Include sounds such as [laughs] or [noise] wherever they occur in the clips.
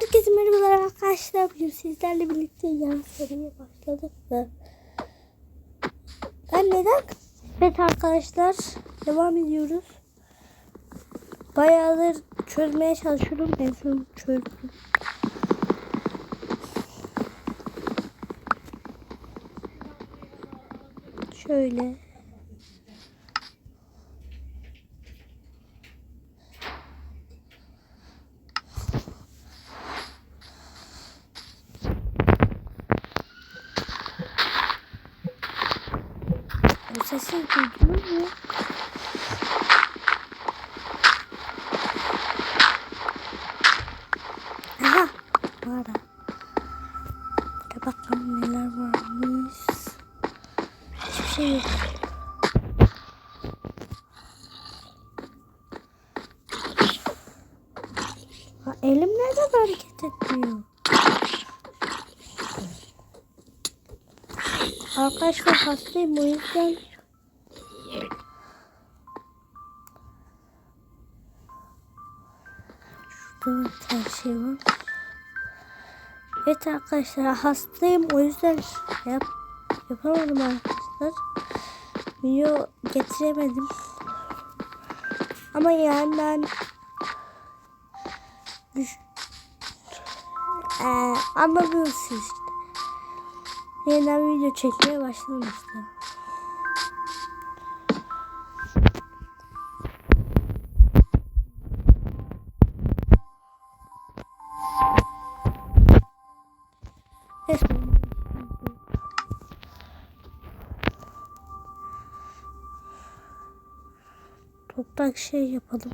Herkese merhabalar arkadaşlar. Bugün sizlerle birlikte yan seriye başladık da. Ben neden? Evet arkadaşlar devam ediyoruz. Bayağıdır çözmeye çalışıyorum. En son çözdüm. Şöyle. Bu sesi duydunuz mu? Aha! Mağara. Burada bakalım neler varmış. Hiçbir şey yok. Ha, elim neden hareket etmiyor? Arkadaşlar hastayım o yüzden Şurada bir tane şey var. Evet arkadaşlar hastayım o yüzden yap yapamadım arkadaşlar. Video getiremedim. Ama yani ben düş ee, anladınız siz. Yeniden video çekmeye. Neyse. Toprak şey yapalım.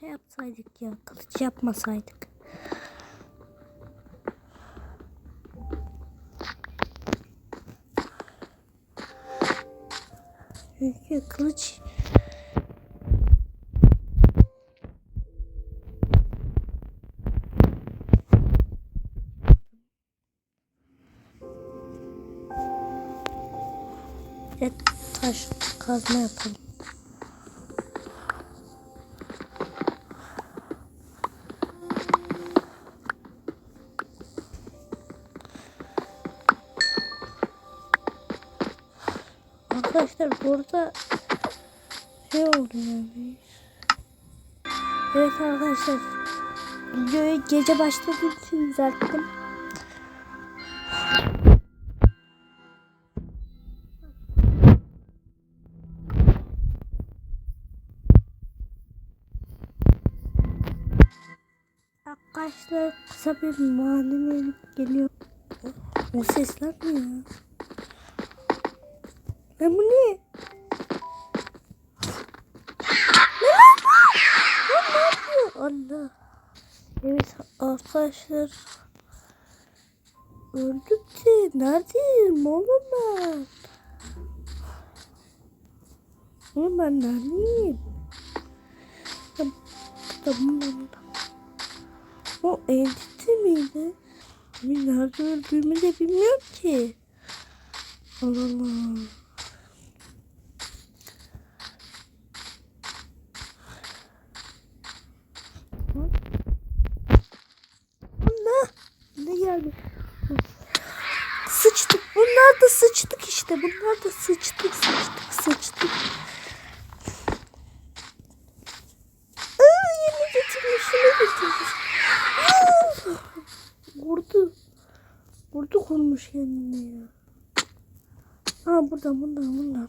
Şey yapsaydık ya. Kılıç yapmasaydık. Çünkü kılıç Evet, taş kazma yapalım. Arkadaşlar burada şey oldu yani. Evet arkadaşlar videoyu gece başladığım için düzelttim. Arkadaşlar kısa bir manevi geliyor. O sesler ne ya? Ben bu ne? Ne ne? Allah. Evet arkadaşlar. Öldüm de neredeyim oğlum ben? Oğlum ben neredeyim? Tamam tamam. O entity miydi? Ben nerede öldüğümü de bilmiyorum ki. Allah Allah. Allah. Ne geldi? Sıçtık. Bunlar da sıçtık işte. Bunlar da sıçtık, sıçtık, sıçtık. Kendine ya. Ha buradan, buradan, buradan.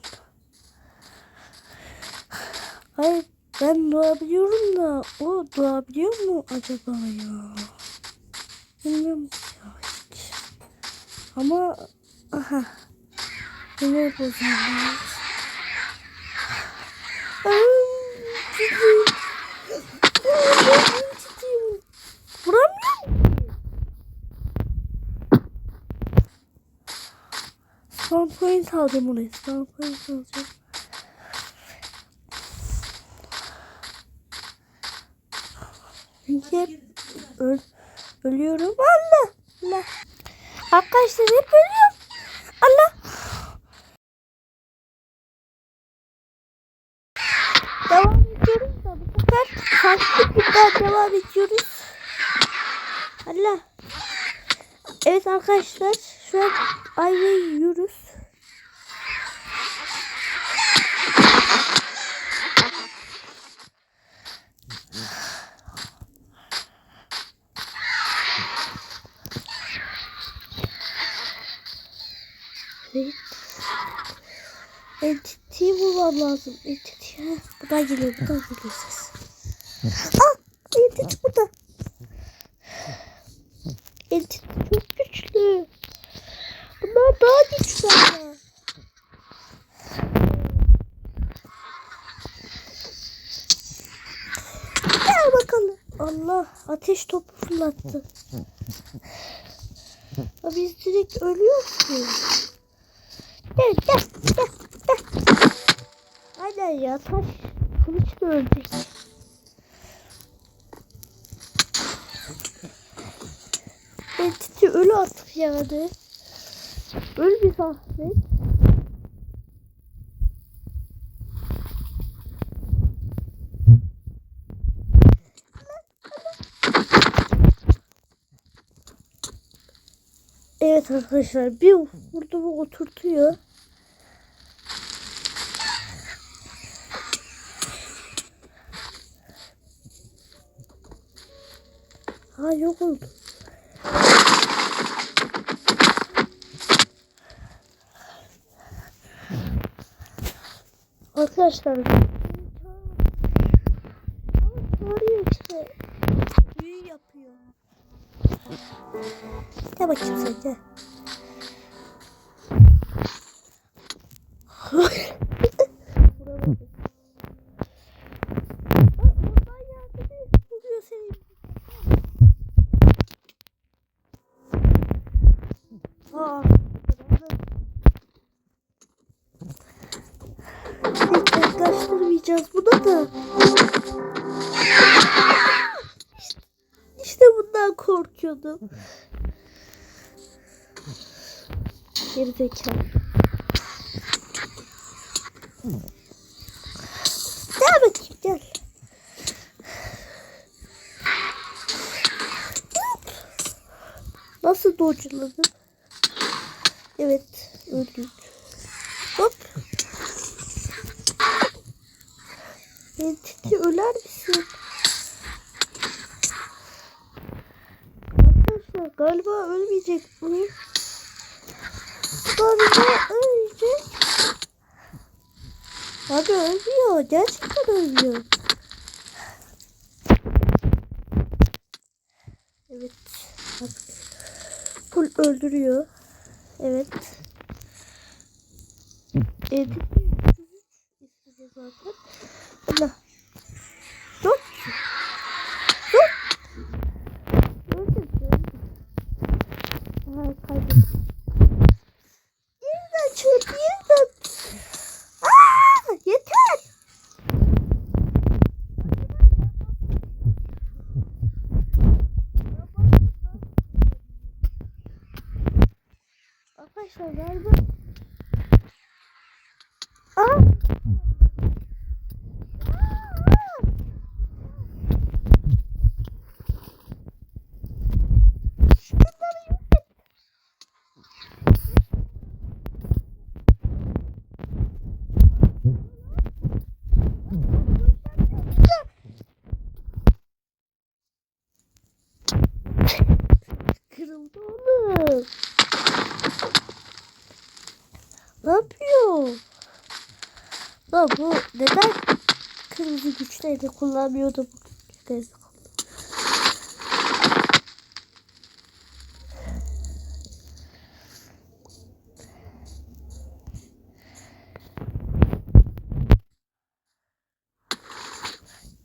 Hayır, ben doğabiliyorum da o doğabiliyor mu acaba ya? Bilmiyorum ya hiç. Ama aha. Yine bozulmuş. Vuramıyorum. Hep öl ölüyorum. Allah. Allah. Arkadaşlar hep ölüyorum. Allah. Devam ediyoruz da bu sefer farklı bir daha devam ediyoruz. Allah. Evet arkadaşlar şu an ayvayı yiyoruz. Evet. Entity bulmam lazım. Entity. Buradan geliyor. Buradan geliyor ses. [laughs] Ah! Entity burada. Entity çok güçlü. Bunlar daha güçlü ama. Gel bakalım. Allah ateş topu fırlattı. Ya [laughs] biz direkt ölüyoruz gel gel gel. Aynen ya taş kılıçla ölecek. Entity ölü artık yani. Öl bir zahmet. Evet arkadaşlar bir vurdu oturtuyor. Ha yok oldu. Arkadaşlar yaklaştırmayacağız buna da. İşte, işte bundan korkuyordum. Geri zekalı. Gel bakayım gel. Nasıl dodge'ladın? Evet öldük. Hop. Entity öler misin? Arkadaşlar galiba ölmeyecek bu. Galiba ölecek. Abi ölmüyor. Gerçekten ölmüyor. Evet. Full öldürüyor. Evet. Entity 303 istedi zaten. Allah. Dur. Dur. Gördüm gördüm. Aha kaybettim. Yeniden çöp yeniden. Aa, yeter. Arkadaşlar galiba. Aa. Kırıldı oğlum. Ne yapıyor? Lan bu neden kırmızı güçleri kullanmıyordu bu güçleri?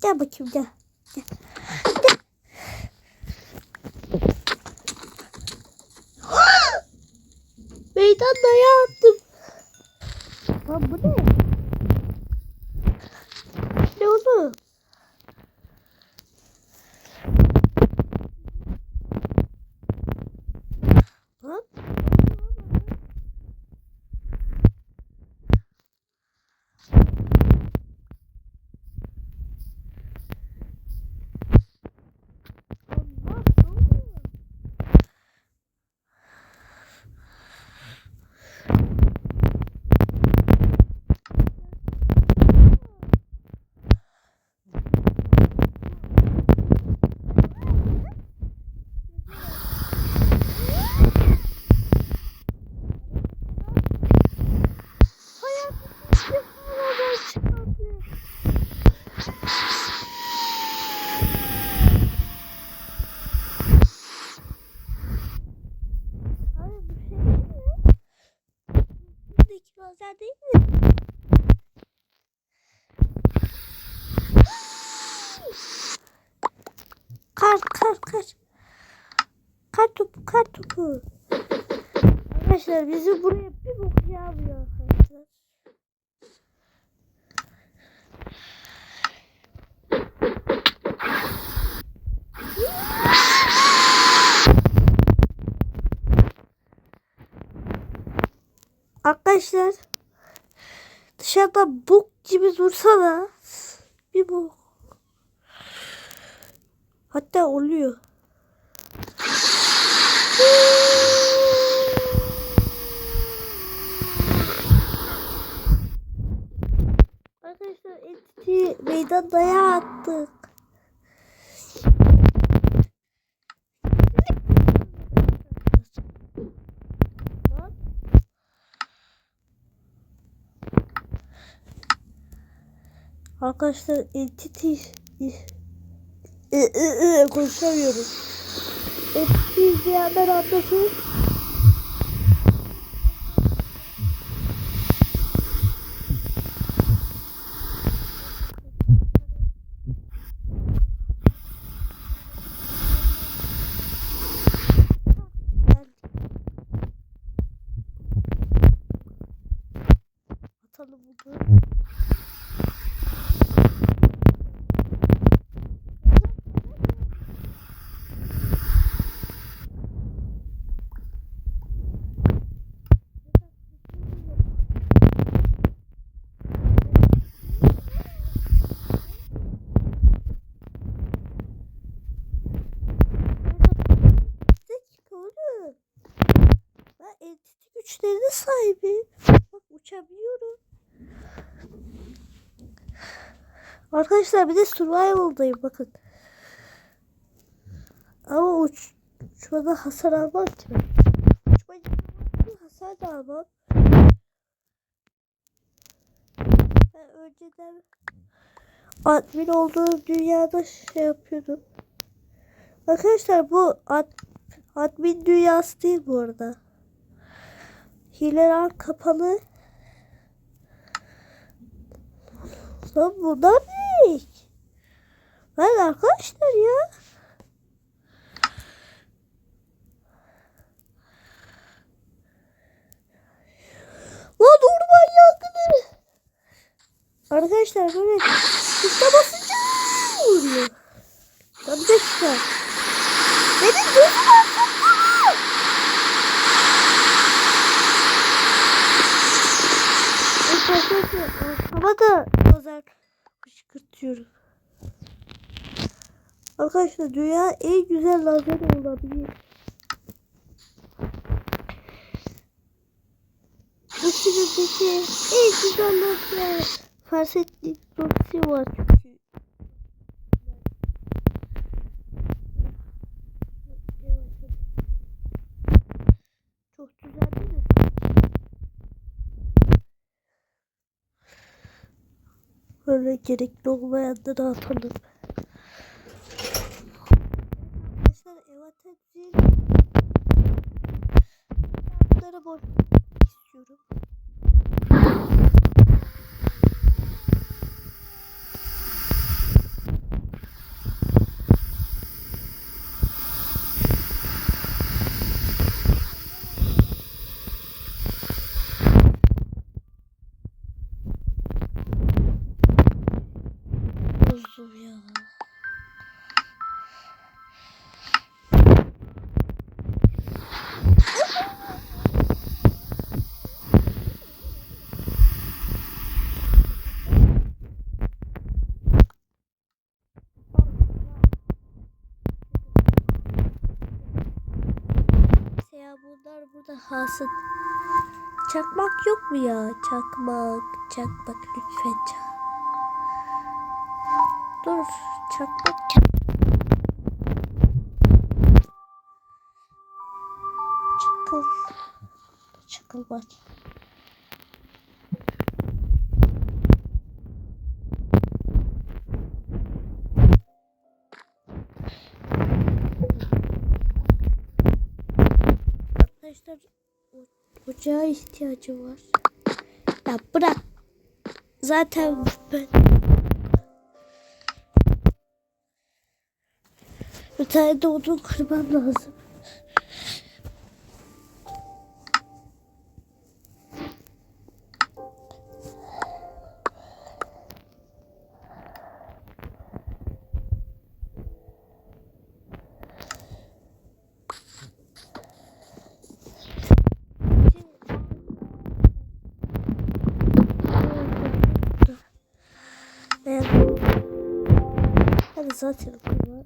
Gel bakayım. Gel. Meydan dayağı attım. Bu ne? Ne oldu? kar kar. Kar topu. Arkadaşlar bizi buraya bir bok yağmıyor arkadaşlar. Arkadaşlar dışarıda bok gibi dursa da bir bok. Hatta oluyor. Arkadaşlar entity meydan dayağı attık. Arkadaşlar entity Ü, etkisiz bir haber atlası sahibim. Bak uçabiliyorum. Arkadaşlar bir de survival'dayım bakın. Ama uç, uçmada hasar almam ki ben. Uçmada hasar da almam. Ben önceden admin olduğum dünyada şey yapıyordum. Arkadaşlar bu ad, admin dünyası değil bu arada. Hileler kapalı. Lan bunlar ne? Ben arkadaşlar ya. Lan orman yangını. Arkadaşlar böyle tuşa basınca vuruyor. Lan bir dakika. Benim gözüm da lazer kışkırtıyorum. Arkadaşlar dünya en güzel lazer olabilir. Sürüdeki en güzel lazer. Farsetli noktası var çünkü. Çok güzel değil mi? Böyle gerekli olmayanları atalım. Arkadaşlar evatetçiyi Bunları boş istiyorum. Bozdum ya. Burada hasıl. Çakmak yok mu ya? Çakmak, çakmak lütfen çak. Dur, çakmak çak. Çakıl. Çakıl var. Arkadaşlar ocağa ihtiyacım var. Ya bırak. Zaten ben Bir tane de odun kırmam lazım. Zaten kurban.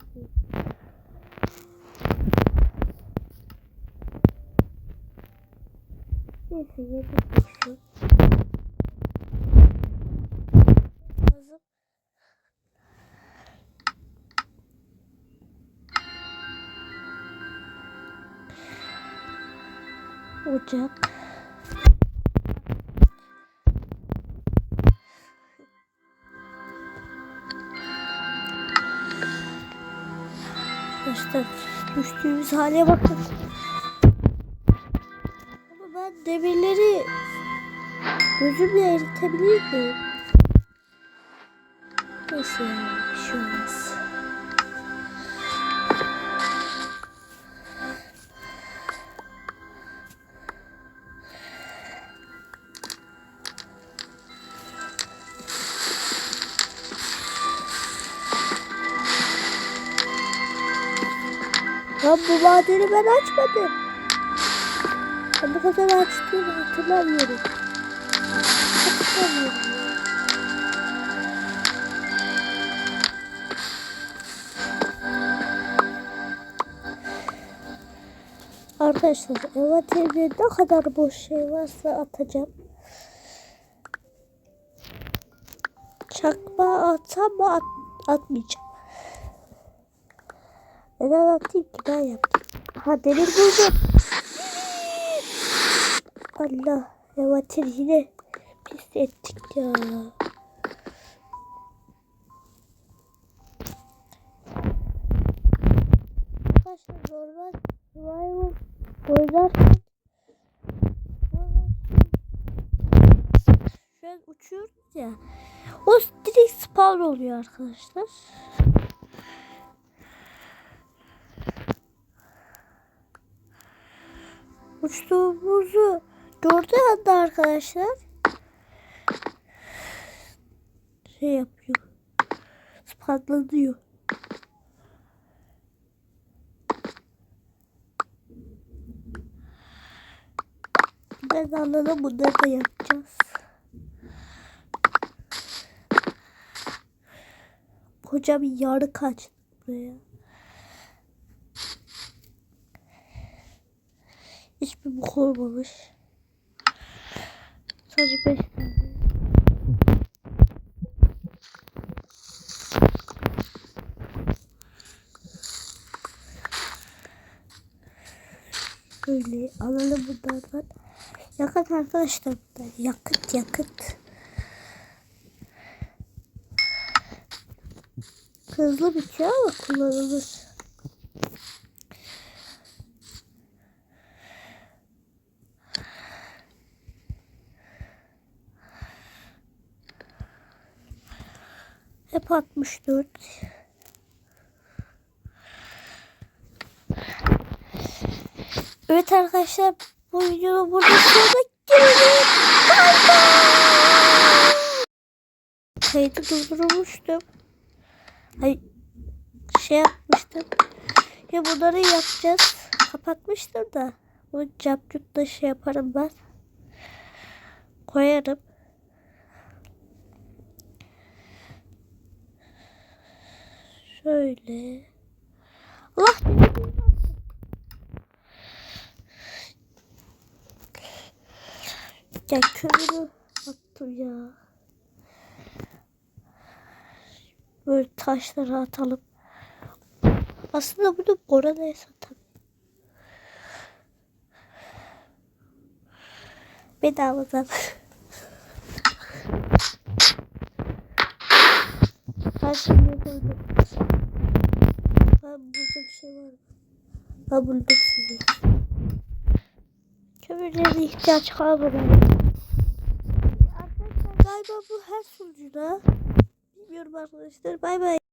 Neyse. Lazım. Ocak. Düştüğümüz hale bakın. Ama ben demirleri gözümle eritebilir miyim? Neyse ya bir şey. Lan bu madeni ben açmadım. Ben bu kadar açtığımı hatırlamıyorum. Hatırlamıyorum. Arkadaşlar envanterimde ne kadar boş şey varsa atacağım. Çakma atsam mı at, atmayacağım. Neden atayım ki ben yaptım. Ha demir buldum. Allah envanter yine pis ettik ya. Arkadaşlar normal survival oynarken şu an uçuyoruz ya. O direkt spawn oluyor arkadaşlar. Uçtuğumuzu gördüğü anda arkadaşlar şey yapıyor. Spatlanıyor. Ben anladım bunları da yapacağız. Koca bir yarı kaçtı buraya. Hiçbir bok olmamış. Sadece 5 tane. Böyle alalım bunlardan. Yakıt arkadaşlar bunlar. Yakıt yakıt. Hızlı bitiyor ama kullanılır. Hep 64. Evet arkadaşlar bu videoda burada sonuna gelelim. Bay bay. Kaydı durdurmuştum. Ay şey yapmıştım. Ya bunları yapacağız. Kapatmıştım da. Bu capcukla şey yaparım ben. Koyarım. Şöyle. Allah Ya kömürü attım ya. Böyle taşları atalım. Aslında bunu Bora'ya satalım. Bedavadan. [laughs] Her şeyi Ben burada bir şey var mı? Ben buldum sizi. Kömürlere ihtiyaç kalmadı. Arkadaşlar galiba bu her sunucuda. Bilmiyorum arkadaşlar. Bay bay.